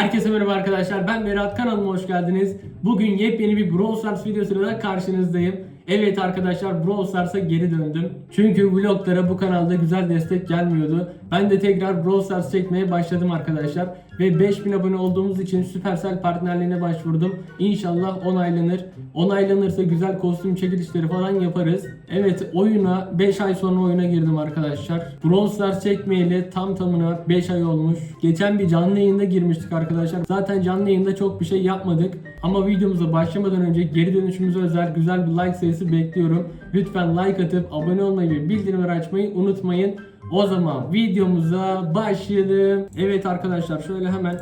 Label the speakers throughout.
Speaker 1: Herkese merhaba arkadaşlar. Ben Berat kanalıma hoş geldiniz. Bugün yepyeni bir Brawl Stars videosuyla da karşınızdayım. Evet arkadaşlar Brawl Stars'a geri döndüm. Çünkü vloglara bu kanalda güzel destek gelmiyordu. Ben de tekrar Brawl Stars çekmeye başladım arkadaşlar. Ve 5000 abone olduğumuz için Supercell partnerliğine başvurdum. İnşallah onaylanır. Onaylanırsa güzel kostüm çekilişleri falan yaparız. Evet oyuna 5 ay sonra oyuna girdim arkadaşlar. Brawl Stars çekmeyeli tam tamına 5 ay olmuş. Geçen bir canlı yayında girmiştik arkadaşlar. Zaten canlı yayında çok bir şey yapmadık. Ama videomuza başlamadan önce geri dönüşümüze özel güzel bir like sayısı bekliyorum. Lütfen like atıp abone olmayı ve bildirimleri açmayı unutmayın. O zaman videomuza başlayalım. Evet arkadaşlar şöyle hemen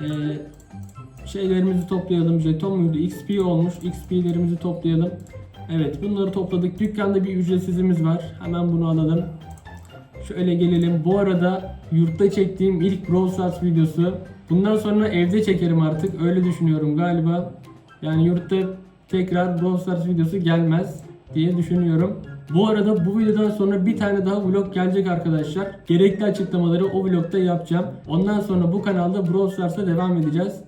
Speaker 1: eee, şeylerimizi toplayalım. Jeton muydu? XP olmuş. XP'lerimizi toplayalım. Evet bunları topladık. Dükkanda bir ücretsizimiz var. Hemen bunu alalım. Şöyle gelelim. Bu arada yurtta çektiğim ilk Brawl Stars videosu. Bundan sonra evde çekerim artık. Öyle düşünüyorum galiba. Yani yurtta tekrar Brawl Stars videosu gelmez diye düşünüyorum. Bu arada bu videodan sonra bir tane daha vlog gelecek arkadaşlar. Gerekli açıklamaları o vlogda yapacağım. Ondan sonra bu kanalda Brawl Stars'a devam edeceğiz.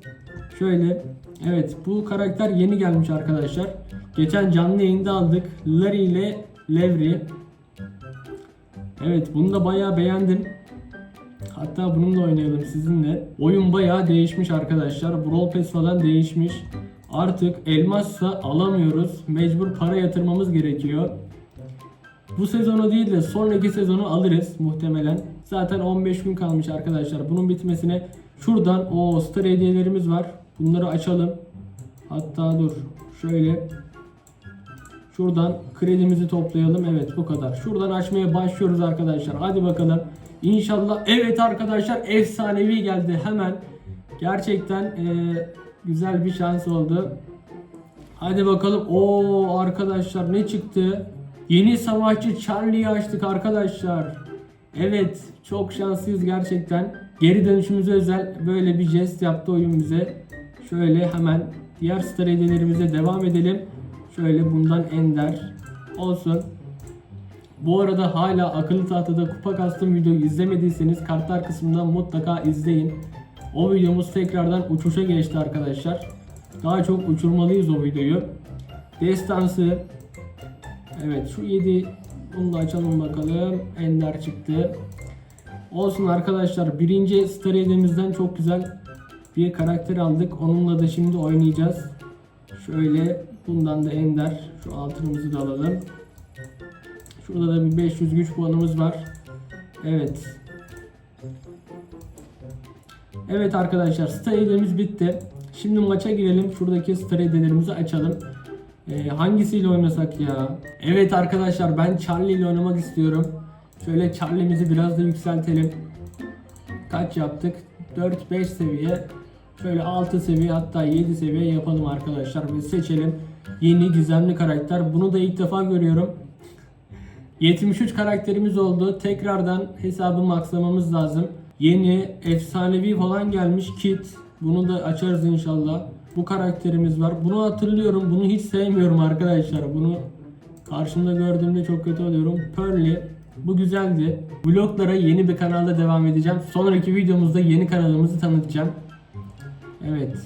Speaker 1: Şöyle evet bu karakter yeni gelmiş arkadaşlar. Geçen canlı yayında aldık. Larry ile Levri. Evet bunu da bayağı beğendim. Hatta bununla oynayalım sizinle. Oyun bayağı değişmiş arkadaşlar. Brawl Pass falan değişmiş. Artık elmassa alamıyoruz. Mecbur para yatırmamız gerekiyor. Bu sezonu değil de sonraki sezonu alırız muhtemelen. Zaten 15 gün kalmış arkadaşlar. Bunun bitmesine şuradan o star hediyelerimiz var. Bunları açalım. Hatta dur. Şöyle Şuradan kredimizi toplayalım. Evet bu kadar. Şuradan açmaya başlıyoruz arkadaşlar. Hadi bakalım. İnşallah. Evet arkadaşlar efsanevi geldi hemen. Gerçekten eee, güzel bir şans oldu. Hadi bakalım. Oo arkadaşlar ne çıktı? Yeni savaşçı Charlie'yi açtık arkadaşlar. Evet çok şanslıyız gerçekten. Geri dönüşümüze özel böyle bir jest yaptı oyun bize. Şöyle hemen diğer star hediyelerimize devam edelim. Şöyle bundan ender olsun. Bu arada hala akıllı tahtada kupa kastım videoyu izlemediyseniz kartlar kısmından mutlaka izleyin. O videomuz tekrardan uçuşa geçti arkadaşlar. Daha çok uçurmalıyız o videoyu. Destansı. Evet şu 7 bunu da açalım bakalım. Ender çıktı. Olsun arkadaşlar. Birinci star hediyemizden çok güzel bir karakter aldık. Onunla da şimdi oynayacağız. Şöyle bundan da ender. Şu altınımızı da alalım. Şurada da bir 500 güç puanımız var. Evet. Evet arkadaşlar star hediyemiz bitti. Şimdi maça girelim. Şuradaki star hediyelerimizi açalım. Ee, hangisiyle oynasak ya? Evet arkadaşlar ben Charlie ile oynamak istiyorum. Şöyle Charlie'mizi biraz da yükseltelim. Kaç yaptık? 4-5 seviye. Şöyle 6 seviye hatta 7 seviye yapalım arkadaşlar ve seçelim. Yeni gizemli karakter. Bunu da ilk defa görüyorum. 73 karakterimiz oldu. Tekrardan hesabı maxlamamız lazım. Yeni efsanevi falan gelmiş kit. Bunu da açarız inşallah. Bu karakterimiz var. Bunu hatırlıyorum. Bunu hiç sevmiyorum arkadaşlar. Bunu karşımda gördüğümde çok kötü oluyorum. Pearly. Bu güzeldi. Vloglara yeni bir kanalda devam edeceğim. Sonraki videomuzda yeni kanalımızı tanıtacağım. Evet.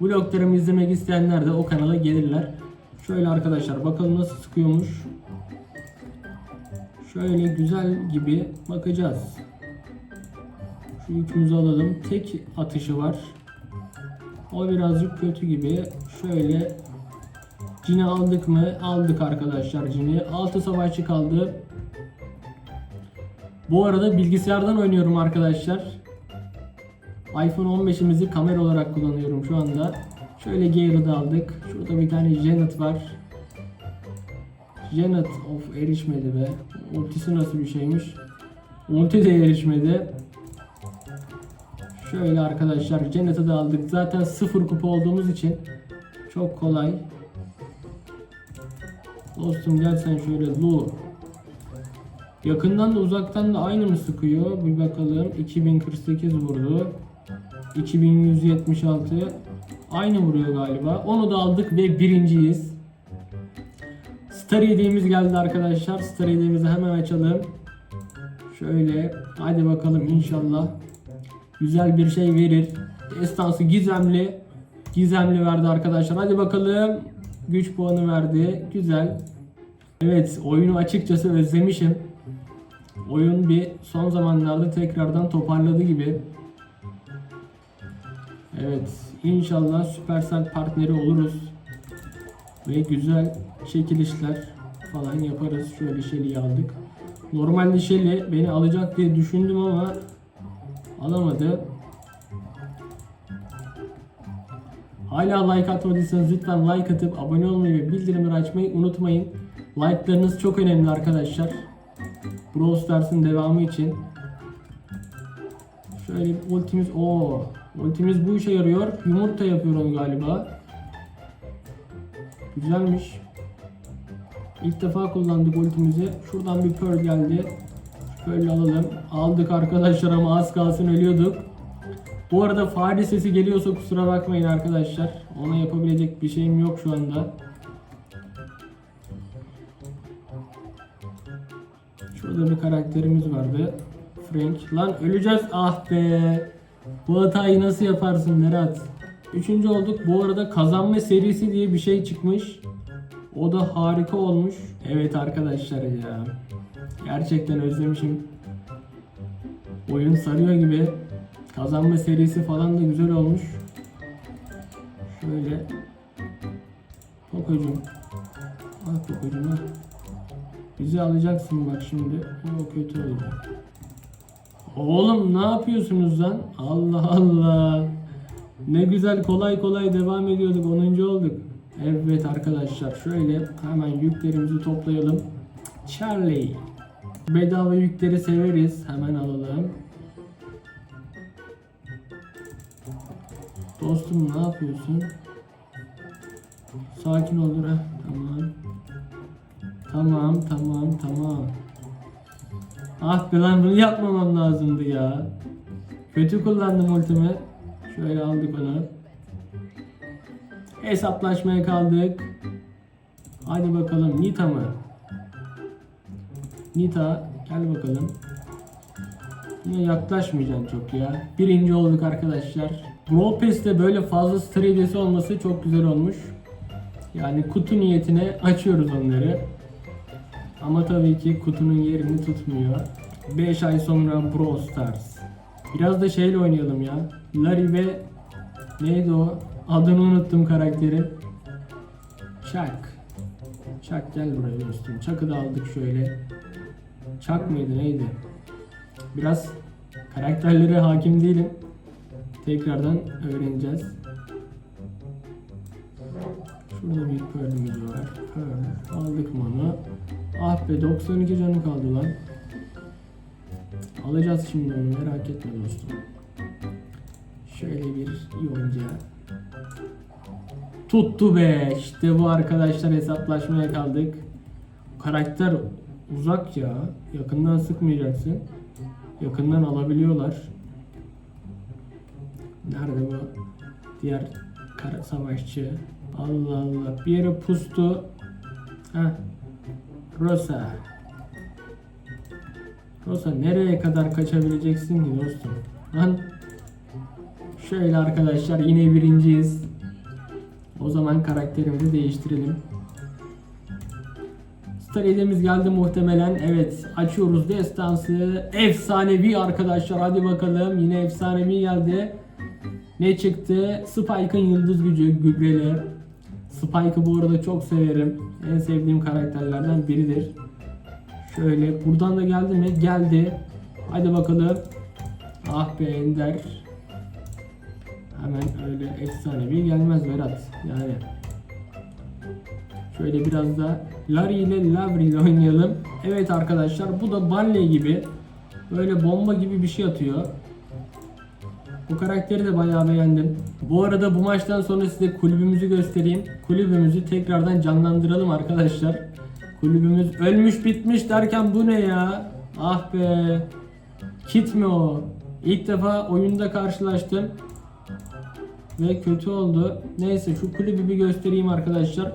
Speaker 1: Vloglarımı izlemek isteyenler de o kanala gelirler. Şöyle arkadaşlar bakalım nasıl sıkıyormuş. Şöyle güzel gibi bakacağız. Şu yükümüzü alalım. Tek atışı var. O birazcık kötü gibi. Şöyle Cini aldık mı? Aldık arkadaşlar Cini. 6 savaşçı kaldı. Bu arada bilgisayardan oynuyorum arkadaşlar. iPhone 15'imizi kamera olarak kullanıyorum şu anda. Şöyle da aldık. Şurada bir tane Janet var. Janet of erişmedi be. Ultisi nasıl bir şeymiş? Ulti de erişmedi. Şöyle arkadaşlar Janet'ı da aldık. Zaten sıfır kupa olduğumuz için çok kolay. Dostum gel sen şöyle Lu. Yakından da uzaktan da aynı mı sıkıyor? Bir bakalım. 2048 vurdu. 2176 aynı vuruyor galiba. Onu da aldık ve birinciyiz. Star hediyemiz geldi arkadaşlar. Star hediyemizi hemen açalım. Şöyle hadi bakalım inşallah güzel bir şey verir. Destansı gizemli. Gizemli verdi arkadaşlar. Hadi bakalım. Güç puanı verdi. Güzel. Evet oyunu açıkçası özlemişim. Oyun bir son zamanlarda tekrardan toparladı gibi. Evet inşallah Supercell partneri oluruz. Ve güzel çekilişler falan yaparız. Şöyle Shelly'yi aldık. Normalde Shelly beni alacak diye düşündüm ama alamadı. Hala like atmadıysanız lütfen like atıp abone olmayı ve bildirimleri açmayı unutmayın. Like'larınız çok önemli arkadaşlar. Brawl Stars'ın devamı için. Şöyle ultimiz o ultimiz bu işe yarıyor. Yumurta yapıyor onu galiba. Güzelmiş. İlk defa kullandık ultimizi. Şuradan bir pearl geldi. Pearl alalım. Aldık arkadaşlar ama az kalsın ölüyorduk. Bu arada fare sesi geliyorsa kusura bakmayın arkadaşlar. Ona yapabilecek bir şeyim yok şu anda. Şurada bir karakterimiz vardı. Frank. Lan öleceğiz. Ah be. Bu hatayı nasıl yaparsın Berat? Üçüncü olduk. Bu arada kazanma serisi diye bir şey çıkmış. O da harika olmuş. Evet arkadaşlar ya. Gerçekten özlemişim. Oyun sarıyor gibi. Kazanma serisi falan da güzel olmuş. Şöyle. Pococuğum. Ah Pococuğum ah. Bizi alacaksın bak şimdi. O kötü olacak. Oğlum ne yapıyorsunuz lan? Allah Allah. Ne güzel kolay kolay devam ediyorduk. 10. olduk. Evet arkadaşlar şöyle hemen yüklerimizi toplayalım. Charlie. Bedava yükleri severiz. Hemen alalım. Dostum ne yapıyorsun? Sakin olur ha. Tamam. Tamam tamam tamam. Ah be lan bunu yapmamam lazımdı ya. Kötü kullandım ultimi. Şöyle aldık onu. Hesaplaşmaya kaldık. Hadi bakalım Nita mı? Nita gel bakalım. Yine yaklaşmayacaksın çok ya. Birinci olduk arkadaşlar. Brawl Pass'te böyle fazla stratejisi olması çok güzel olmuş. Yani kutu niyetine açıyoruz onları. Ama tabii ki kutunun yerini tutmuyor. 5 ay sonra Brawl Stars. Biraz da şeyle oynayalım ya. Larry ve neydi o? Adını unuttum karakterin. Chuck. Chuck gel buraya dostum. Chuck'ı da aldık şöyle. Chuck mıydı neydi? Biraz karakterlere hakim değilim. Tekrardan öğreneceğiz. Şurada bir pearl'ümüz var. Pearl. Aldık mı onu? Ah be 92 canı kaldı lan. Alacağız şimdi onu merak etme dostum. Şöyle bir yonca. Tuttu be. İşte bu arkadaşlar hesaplaşmaya kaldık. Karakter uzak ya. Yakından sıkmayacaksın. Yakından alabiliyorlar. Nerede bu? Diğer kara savaşçı. Allah Allah. Bir yere pustu. Heh. Rosa. Rosa nereye kadar kaçabileceksin ki dostum? Lan. Şöyle arkadaşlar yine birinciyiz. O zaman karakterimizi değiştirelim. Star hediyemiz geldi muhtemelen. Evet açıyoruz destansı. Efsanevi arkadaşlar hadi bakalım. Yine efsanevi geldi. Ne çıktı? Spike'ın yıldız gücü gübreli. Spike'ı bu arada çok severim. En sevdiğim karakterlerden biridir. Şöyle buradan da geldi mi? Geldi. Hadi bakalım. Ah be Ender. Hemen öyle efsanevi gelmez Berat. Yani. Şöyle biraz da Larry ile Lavri ile oynayalım. Evet arkadaşlar bu da Barley gibi. Böyle bomba gibi bir şey atıyor. Bu karakteri de bayağı beğendim. Bu arada bu maçtan sonra size kulübümüzü göstereyim. Kulübümüzü tekrardan canlandıralım arkadaşlar. Kulübümüz ölmüş bitmiş derken bu ne ya? Ah be. Kit mi o? İlk defa oyunda karşılaştım. Ve kötü oldu. Neyse şu kulübü bir göstereyim arkadaşlar.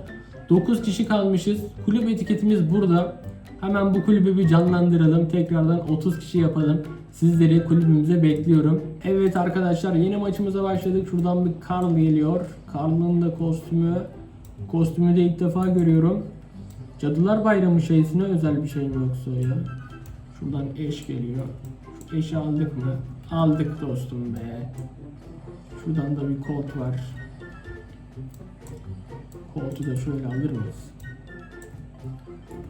Speaker 1: 9 kişi kalmışız. Kulüp etiketimiz burada. Hemen bu kulübü bir canlandıralım. Tekrardan 30 kişi yapalım. Sizleri kulübümüze bekliyorum. Evet arkadaşlar yeni maçımıza başladık. Şuradan bir Karl geliyor. Karl'ın da kostümü. Kostümü de ilk defa görüyorum. Cadılar Bayramı şeysine özel bir şey mi yoksa ya? Şuradan eş geliyor. Şu eşi aldık mı? Aldık dostum be. Şuradan da bir kolt var. Koltu da şöyle alır mıyız?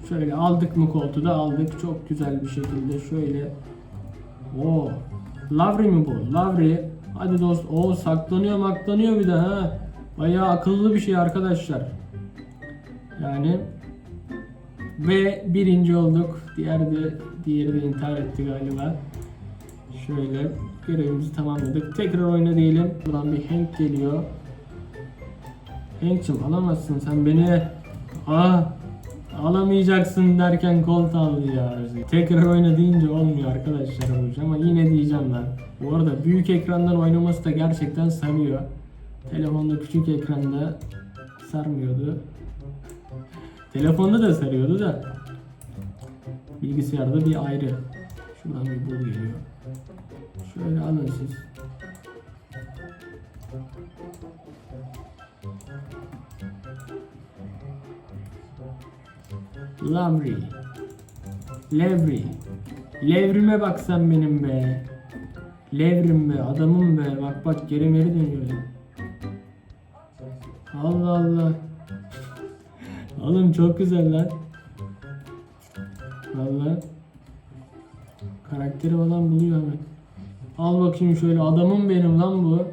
Speaker 1: Şöyle aldık mı koltuğu da aldık. Çok güzel bir şekilde şöyle. Oo. Lavri mi bu? Lavri. Hadi dost. O saklanıyor maklanıyor bir de ha. Bayağı akıllı bir şey arkadaşlar. Yani ve birinci olduk. Diğer de diğeri de intihar etti galiba. Şöyle görevimizi tamamladık. Tekrar oyna diyelim. Buradan bir Hank geliyor. Hank'cim alamazsın sen beni. Aa alamayacaksın derken kolt aldı ya. Tekrar oyna deyince olmuyor arkadaşlar bu ama yine diyeceğim ben. Bu arada büyük ekrandan oynaması da gerçekten sarıyor. Telefonda küçük ekranda sarmıyordu. Telefonda da sarıyordu da. Bilgisayarda bir ayrı. Şuradan bir bul geliyor. Şöyle alın siz. Lavri. Levri. Levrime bak sen benim be. Levrim be, adamım be. Bak bak geri meri dönüyor. Allah Allah. Oğlum çok güzel lan. Valla. Karakteri falan buluyor hemen. Al bakayım şöyle adamım benim lan bu.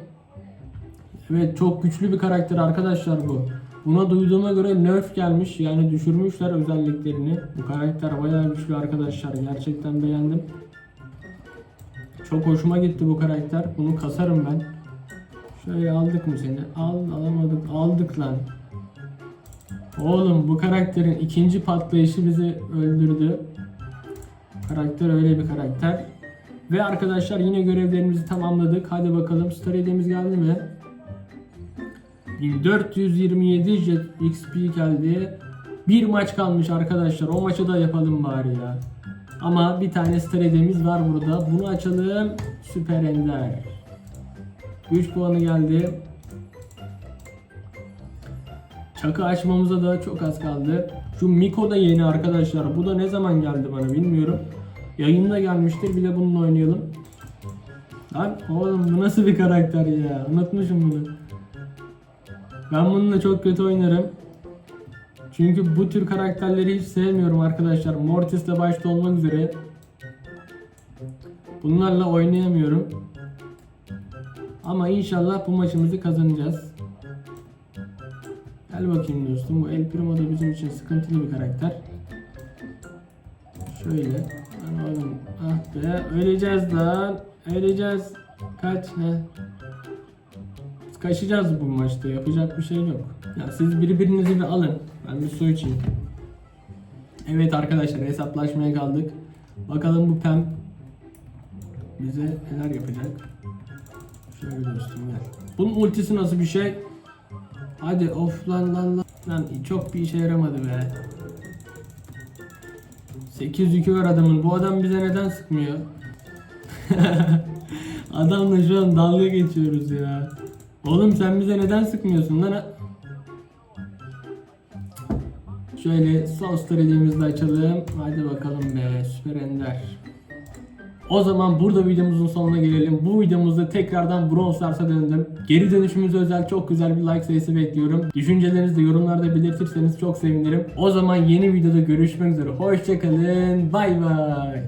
Speaker 1: Evet çok güçlü bir karakter arkadaşlar bu. Buna duyduğuma göre nerf gelmiş yani düşürmüşler özelliklerini. Bu karakter bayağı güçlü arkadaşlar gerçekten beğendim. Çok hoşuma gitti bu karakter. Bunu kasarım ben. Şöyle aldık mı seni? Al alamadık aldık lan. Oğlum bu karakterin ikinci patlayışı bizi öldürdü. Karakter öyle bir karakter. Ve arkadaşlar yine görevlerimizi tamamladık. Hadi bakalım Star hediyemiz geldi mi? 1427 jet XP geldi. Bir maç kalmış arkadaşlar. O maçı da yapalım bari ya. Ama bir tane star hediyemiz var burada. Bunu açalım. Süper Ender. 3 puanı geldi. Çakı açmamıza da çok az kaldı. Şu Miko da yeni arkadaşlar. Bu da ne zaman geldi bana bilmiyorum. Yayında gelmiştir. Bir de bununla oynayalım. Lan oğlum bu nasıl bir karakter ya? Unutmuşum bunu. Ben bununla çok kötü oynarım. Çünkü bu tür karakterleri hiç sevmiyorum arkadaşlar. Mortis de başta olmak üzere. Bunlarla oynayamıyorum. Ama inşallah bu maçımızı kazanacağız. Gel bakayım dostum. Bu El Primo da bizim için sıkıntılı bir karakter. Şöyle. Lan oğlum. Ah be. Öleceğiz lan. Öleceğiz. Kaç ne? Kaçacağız bu maçta. Yapacak bir şey yok. Ya siz birbirinizi bir alın. Ben bir su içeyim. Evet arkadaşlar hesaplaşmaya kaldık. Bakalım bu Pem bize neler yapacak. Şöyle dostum gel. Bunun ultisi nasıl bir şey? Hadi of lan lan lan. Lan çok bir işe yaramadı be. 8 yükü var adamın. Bu adam bize neden sıkmıyor? Adamla şu an dalga geçiyoruz ya. Oğlum sen bize neden sıkmıyorsun lan? Şöyle son star hediyemizi de açalım. Hadi bakalım be süper ender. O zaman burada videomuzun sonuna gelelim. Bu videomuzda tekrardan Brawl Stars'a döndüm. Geri dönüşümüze özel çok güzel bir like sayısı bekliyorum. Düşüncelerinizi de yorumlarda belirtirseniz çok sevinirim. O zaman yeni videoda görüşmek üzere. Hoşçakalın. Bay bay.